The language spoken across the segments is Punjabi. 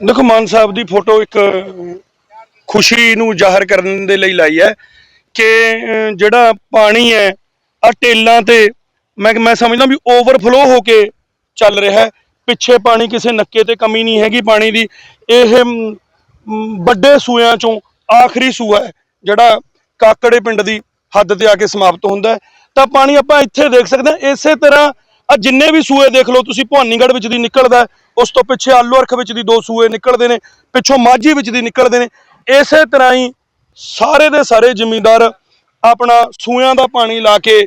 ਦੇਖੋ, ਮਾਨ ਸਾਹਿਬ ਦੀ ਫੋਟੋ ਇੱਕ ਖੁਸ਼ੀ ਨੂੰ ਜ਼ਾਹਰ ਕਰਨ ਦੇ ਲਈ ਲਾਈ ਹੈ ਕਿ ਜਿਹੜਾ ਪਾਣੀ ਹੈ ਆ ਟੇਲਾਂ ਤੇ ਮੈਂ ਮੈਂ ਸਮਝਦਾ ਵੀ ਓਵਰਫਲੋ ਹੋ ਕੇ ਚੱਲ ਰਿਹਾ ਹੈ। ਪਿੱਛੇ ਪਾਣੀ ਕਿਸੇ ਨੱਕੇ ਤੇ ਕਮੀ ਨਹੀਂ ਹੈਗੀ ਪਾਣੀ ਦੀ। ਇਹ ਵੱਡੇ ਸੂਆਂ ਚੋਂ ਆਖਰੀ ਸੂਆ ਹੈ, ਜਿਹੜਾ ਕਾਕੜੇ ਪਿੰਡ ਦੀ ਹੱਦ ਤੇ ਆ ਕੇ ਸਮਾਪਤ ਹੁੰਦਾ ਤਾਂ ਪਾਣੀ ਆਪਾਂ ਇੱਥੇ ਦੇਖ ਸਕਦੇ ਹਾਂ, ਇਸੇ ਤਰ੍ਹਾਂ ਆ ਜਿੰਨੇ ਵੀ ਸੂਏ ਦੇਖ ਲਓ ਤੁਸੀਂ ਭਵਾਨੀਗੜ੍ਹ ਵਿੱਚ ਦੀ ਨਿਕਲਦਾ ਉਸ ਤੋਂ ਪਿੱਛੇ ਆਲੂ ਅਰਖ ਵਿੱਚ ਦੀ ਦੋ ਸੂਏ ਨਿਕਲਦੇ ਨੇ ਪਿੱਛੋਂ ਮਾਝੀ ਵਿੱਚ ਦੀ ਨਿਕਲਦੇ ਨੇ। ਇਸੇ ਤਰ੍ਹਾਂ ਹੀ ਸਾਰੇ ਦੇ ਸਾਰੇ ਜ਼ਿਮੀਂਦਾਰ ਆਪਣਾ ਸੂਇਆਂ ਦਾ ਪਾਣੀ ਲਾ ਕੇ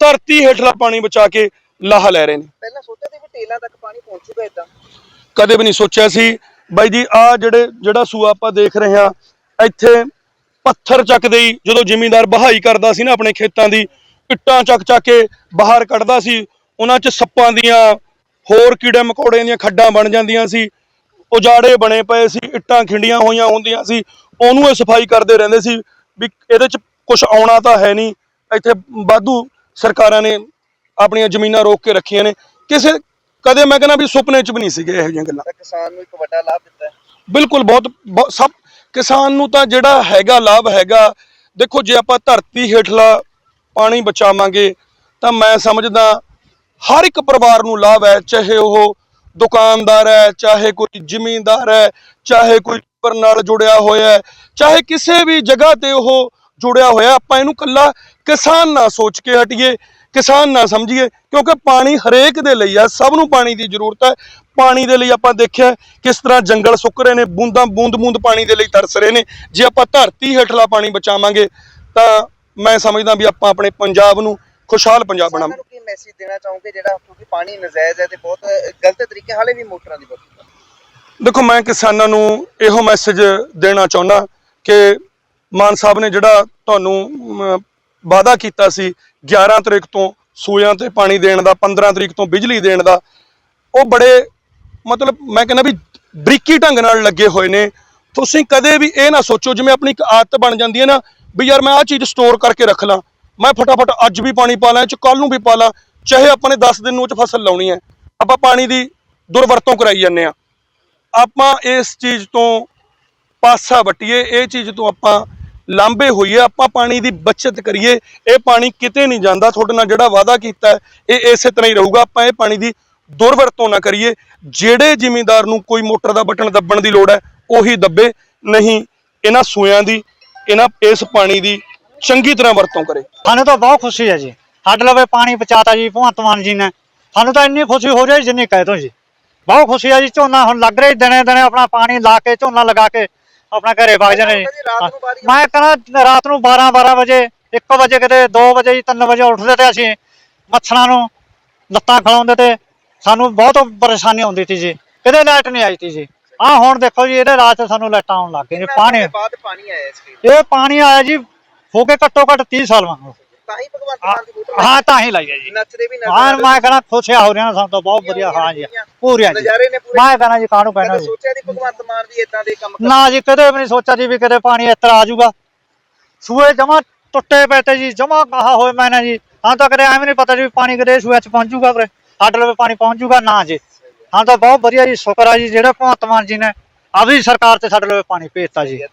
ਧਰਤੀ ਹੇਠਲਾ ਪਾਣੀ ਬਚਾ ਕੇ ਲਾਹਾ ਲੈ ਰਹੇ ਨੇ। ਪਹਿਲਾਂ ਸੋਚਿਆ ਸੀ ਵੀ ਟੇਲਾਂ ਤੱਕ ਪਾਣੀ ਪਹੁੰਚੂਗਾ ਇਦਾਂ ਕਦੇ ਵੀ ਨਹੀਂ ਸੋਚਿਆ ਸੀ। ਬਾਈ ਜੀ ਆ ਜਿਹੜੇ ਜਿਹੜਾ ਸੂਆ ਆਪਾਂ ਦੇਖ ਰਹੇ ਹਾਂ ਇੱਥੇ ਪੱਥਰ ਚੱਕਦੇ ਹੀ ਜਦੋਂ ਜ਼ਿਮੀਂਦਾਰ ਬਹਾਈ ਕਰਦਾ ਸੀ ਨਾ ਆਪਣੇ ਖੇਤਾਂ ਦੀ ਇੱਟਾਂ ਚੱਕ ਚੱਕ ਕੇ ਬਾਹਰ ਕੱਢਦਾ ਸੀ ਉਹਨਾਂ 'ਚ ਸੱਪਾਂ ਦੀਆਂ ਹੋਰ ਕੀੜੇ ਮਕੌੜਿਆਂ ਦੀਆਂ ਖੱਡਾਂ ਬਣ ਜਾਂਦੀਆਂ ਸੀ ਉਜਾੜੇ ਬਣੇ ਪਏ ਸੀ ਇੱਟਾਂ ਖਿੰਡੀਆਂ ਹੋਈਆਂ ਹੁੰਦੀਆਂ ਸੀ ਉਹਨੂੰ ਇਹ ਸਫ਼ਾਈ ਕਰਦੇ ਰਹਿੰਦੇ ਸੀ ਵੀ ਇਹਦੇ 'ਚ ਕੁਝ ਆਉਣਾ ਤਾਂ ਹੈ ਨਹੀਂ ਇੱਥੇ ਵਾਧੂ ਸਰਕਾਰਾਂ ਨੇ ਆਪਣੀਆਂ ਜ਼ਮੀਨਾਂ ਰੋਕ ਕੇ ਰੱਖੀਆਂ ਨੇ ਕਿਸੇ ਕਦੇ ਮੈਂ ਕਹਿੰਦਾ ਵੀ ਸੁਪਨੇ 'ਚ ਵੀ ਨਹੀਂ ਸੀਗੇ ਇਹੋ ਜਿਹੀਆਂ ਗੱਲਾਂ। ਕਿਸਾਨ ਨੂੰ ਇੱਕ ਵੱਡਾ ਲਾਭ ਦਿੱਤਾ ਹੈ। ਬਿਲਕੁਲ ਬਹੁਤ- ਸਭ ਕਿਸਾਨ ਨੂੰ ਤਾਂ ਜਿਹੜਾ ਹੈਗਾ ਲਾਭ ਹੈਗਾ ਦੇਖੋ ਜੇ ਆਪਾਂ ਧਰਤੀ ਹੇਠਲਾ ਪਾਣੀ ਬਚਾਵਾਂਗੇ ਤਾਂ ਮੈਂ ਸਮਝਦਾ ਹਰ ਇੱਕ ਪਰਿਵਾਰ ਨੂੰ ਲਾਭ ਹੈ, ਚਾਹੇ ਉਹ ਦੁਕਾਨਦਾਰ ਹੈ, ਚਾਹੇ ਕੋਈ ਜ਼ਿਮੀਂਦਾਰ ਹੈ, ਚਾਹੇ ਕੋਈ ਪਰ ਨਾਲ ਜੁੜਿਆ ਹੋਇਆ ਹੈ, ਚਾਹੇ ਕਿਸੇ ਵੀ ਜਗ੍ਹਾ ਤੇ ਉਹ ਜੁੜਿਆ ਹੋਇਆ, ਆਪਾਂ ਇਹਨੂੰ ਕੱਲਾ ਕਿਸਾਨ ਨਾ ਸੋਚ ਕੇ ਹਟੀਏ, ਕਿਸਾਨ ਨਾ ਸਮਝੀਏ, ਕਿਉਂਕਿ ਪਾਣੀ ਹਰੇਕ ਦੇ ਲਈ ਆ, ਸਭ ਨੂੰ ਪਾਣੀ ਦੀ ਜ਼ਰੂਰਤ ਹੈ। ਪਾਣੀ ਦੇ ਲਈ ਆਪਾਂ ਦੇਖਿਆ ਕਿਸ ਤਰ੍ਹਾਂ ਜੰਗਲ ਸੁੱਕ ਰਹੇ ਨੇ, ਬੂੰਦਾਂ ਬੂੰਦ ਬੂੰਦ ਪਾਣੀ ਦੇ ਲਈ ਤਰਸ ਰਹੇ ਨੇ। ਜੇ ਆਪਾਂ ਧਰਤੀ ਹੇਠਲਾ ਪਾਣੀ ਬਚਾਵਾਂਗੇ, ਤਾਂ ਮੈਂ ਸਮਝਦਾ ਵੀ ਆਪਾਂ ਆਪਣੇ ਪੰਜਾਬ ਨੂੰ ਖੁਸ਼ਹਾਲ ਪੰਜਾਬ ਬਣਾਵਾਂਗੇ। ਕੀ ਮੈਸੇਜ ਦੇਣਾ ਚਾਹੋਗੇ ਜਿਹੜਾ ਕਿਉਂਕਿ ਪਾਣੀ ਨਜਾਇਜ਼ ਹੈ ਤੇ ਬਹੁਤ ਗਲਤ ਤਰੀਕੇ ਹਾਲੇ ਵੀ ਮੋਟਰਾਂ ਦੀ ਵਰਤੋਂ ਦੇਖੋ, ਮੈਂ ਕਿਸਾਨਾਂ ਨੂੰ ਇਹੋ ਮੈਸੇਜ ਦੇਣਾ ਚਾਹੁੰਦਾ ਕਿ ਮਾਨ ਸਾਹਿਬ ਨੇ ਜਿਹੜਾ ਤੁਹਾਨੂੰ ਵਾਅਦਾ ਕੀਤਾ ਸੀ 11 ਤਰੀਕ ਤੋਂ ਸੂਇਆਂ ਤੇ ਪਾਣੀ ਦੇਣ ਦਾ 15 ਤਰੀਕ ਤੋਂ ਬਿਜਲੀ ਦੇਣ ਦਾ, ਉਹ ਬੜੇ ਮਤਲਬ ਮੈਂ ਕਹਿੰਦਾ ਵੀ ਬਰੀਕੀ ਢੰਗ ਨਾਲ ਲੱਗੇ ਹੋਏ ਨੇ। ਤੁਸੀਂ ਕਦੇ ਵੀ ਇਹ ਨਾ ਸੋਚੋ, ਜਿਵੇਂ ਆਪਣੀ ਇੱਕ ਆਦਤ ਬਣ ਜਾਂਦੀ ਹੈ ਨਾ ਵੀ ਯਾਰ ਮੈਂ ਆਹ ਚੀਜ਼ ਸਟੋਰ ਕਰਕੇ ਰੱਖ ਲਾਂ। ਮੈਂ ਫਟਾਫਟ ਅੱਜ ਵੀ ਪਾਣੀ ਪਾ ਲਾਂ ਚ ਕੱਲ ਨੂੰ ਵੀ ਪਾ ਲਾਂ, ਚਾਹੇ ਆਪਾਂ ਨੇ 10 ਦਿਨ ਨੂੰ ਚ ਫਸਲ ਲਾਉਣੀ ਹੈ। ਆਪਾਂ ਪਾਣੀ ਦੀ ਦੁਰਵਰਤੋਂ ਕਰਾਈ ਜਾਂਦੇ ਆ ਆਪਾਂ ਇਸ ਚੀਜ਼ ਤੋਂ ਪਾਸਾ ਵਟੀਏ, ਇਹ ਚੀਜ਼ ਤੋਂ ਆਪਾਂ ਲਾਂਬੇ ਹੋਈਏ, ਆਪਾਂ ਪਾਣੀ ਦੀ ਬਚਤ ਕਰੀਏ। ਇਹ ਪਾਣੀ ਕਿਤੇ ਨਹੀਂ ਜਾਂਦਾ, ਤੁਹਾਡੇ ਨਾਲ ਜਿਹੜਾ ਵਾਅਦਾ ਕੀਤਾ ਇਹ ਇਸੇ ਤਰ੍ਹਾਂ ਹੀ ਰਹੂਗਾ। ਆਪਾਂ ਇਹ ਪਾਣੀ ਦੀ ਦੁਰਵਰਤੋਂ ਨਾ ਕਰੀਏ। ਜਿਹੜੇ ਜ਼ਿਮੀਂਦਾਰ ਨੂੰ ਕੋਈ ਮੋਟਰ ਦਾ ਬਟਨ ਦੱਬਣ ਦੀ ਲੋੜ ਹੈ, ਉਹੀ ਦੱਬੇ, ਨਹੀਂ ਇਹਨਾਂ ਸੂਇਆਂ ਦੀ, ਇਹਨਾਂ ਇਸ ਪਾਣੀ ਦੀ ਚੰਗੀ ਤਰ੍ਹਾਂ ਵਰਤੋਂ ਕਰੇ। ਸਾਨੂੰ ਤਾਂ ਬਹੁਤ ਖੁਸ਼ੀ ਹੈ ਜੀ। ਸਾਡੇ ਲਵੇ ਪਾਣੀ ਬਚਾਤਾ ਜੀ ਭਗਵੰਤ ਮਾਨ ਜੀ ਨੇ। ਸਾਨੂੰ ਤਾਂ ਇੰਨੀ ਖੁਸ਼ੀ ਹੋ ਰਹੀ ਜਿੰਨੀ ਕਹਿ ਦੋ ਜੀ। ਬਹੁਤ ਖੁਸ਼ੀ ਹੈ ਜੀ ਝੋਨਾ ਹੁਣ ਲੱਗ ਰਿਹਾ ਦਿਨੇ ਦਿਨੇ ਆਪਣਾ ਪਾਣੀ ਲਾ ਕੇ ਝੋਨਾ ਲਗਾ ਕੇ ਆਪਣਾ ਘਰੇ ਵਗ ਜਾਣੇ ਜੀ। ਮੈਂ ਕਹਿੰਦਾ ਰਾਤ ਨੂੰ 12 12 ਵਜੇ 1 ਵਜੇ ਕਿਤੇ 2 ਵਜੇ ਜੀ 3 ਵਜੇ ਉੱਠਦੇ ਤੇ ਅਸੀਂ ਮੱਛਰਾਂ ਨੂੰ ਲੱਤਾਂ ਖਿਲਾਉਂਦੇ ਤੇ ਸਾਨੂੰ ਬਹੁਤ ਪਰੇਸ਼ਾਨੀ ਆਉਂਦੀ ਸੀ ਜੀ। ਕਿਤੇ ਲਾਈਟ ਨਹੀਂ ਆਈ ਸੀ ਜੀ। ਆਹ ਹੁਣ ਦੇਖੋ ਜੀ ਇਹਦੇ ਰਾਤ ਸਾਨੂੰ ਲਾਈਟਾਂ ਆਉਣ ਲੱਗ ਗਈਆਂ ਜੀ ਪਾਣੀ ਬਾਅਦ ਪਾਣੀ ਆਇਆ ਇਸ ਲਈ ਇਹ ਪਾਣੀ ਆਇਆ ਜੀ ਹੋ ਕੇ ਘੱਟੋ ਘੱਟ 30 ਸਾਲ ਵਾਂਗੂ। ਤਾਂ ਹੀ ਭਗਵੰਤ ਮਾਨ ਦੀ ਮੋਟਰ ਹਾਂ ਤਾਂ ਹੀ ਲਾਈ ਹੈ ਜੀ। ਨੱਚਦੇ ਵੀ ਹਾਂ ਮੈਂ ਕਹਿੰਦਾ ਖੁਸ਼ਿਆ ਹੋ ਰਿਹਾ ਨਾ ਸਾਨੂੰ ਤਾਂ ਬਹੁਤ ਵਧੀਆ ਹਾਂ ਜੀ ਪੂਰੀਆਂ ਜੀ। ਨਜ਼ਾਰੇ ਨੇ ਪੂਰੇ। ਮੈਂ ਕਹਿੰਦਾ ਜੀ ਕਾਹਨੂੰ ਕਦੇ ਜੀ। ਸੋਚਿਆ ਨਹੀਂ ਭਗਵੰਤ ਮਾਨ ਵੀ ਇਦਾਂ ਦੇ ਕੰਮ ਨਾ ਜੀ ਕਦੇ ਵੀ ਨਹੀਂ ਸੋਚਿਆ ਜੀ ਵੀ ਕਦੇ ਪਾਣੀ ਇਸ ਤਰ੍ਹਾਂ ਆ ਜਾਊਗਾ। ਸੂਏ ਜਮਾ ਟੁੱਟੇ ਪਏ ਤੇ ਜੀ ਜਮਾ ਕਹਾ ਹੋਏ ਮੈਨੇ ਜੀ। ਹਾਂ ਤਾਂ ਕਦੇ ਐਵੇਂ ਨਹੀਂ ਪਤਾ ਜੀ ਵੀ ਪਾਣੀ ਕਦੇ ਸੂਏ ਚ ਪਹੁੰਚੂਗਾ ਵੀਰੇ ਸਾਡੇ ਲਵੇ ਪਾਣੀ ਪਹੁੰਚੂਗਾ ਨਾ ਜੀ। ਹਾਂ ਤਾਂ ਬਹੁਤ ਵਧੀਆ ਜੀ ਸ਼ੁਕਰ ਆ ਜੀ ਜਿਹੜਾ ਭਗਵੰਤ ਮਾਨ ਜੀ ਨੇ ਆਪਦੀ ਸਰਕਾਰ ਤੇ ਸਾਡੇ ਲਵੇ ਪਾਣੀ ਭੇਜਤਾ ਜੀ।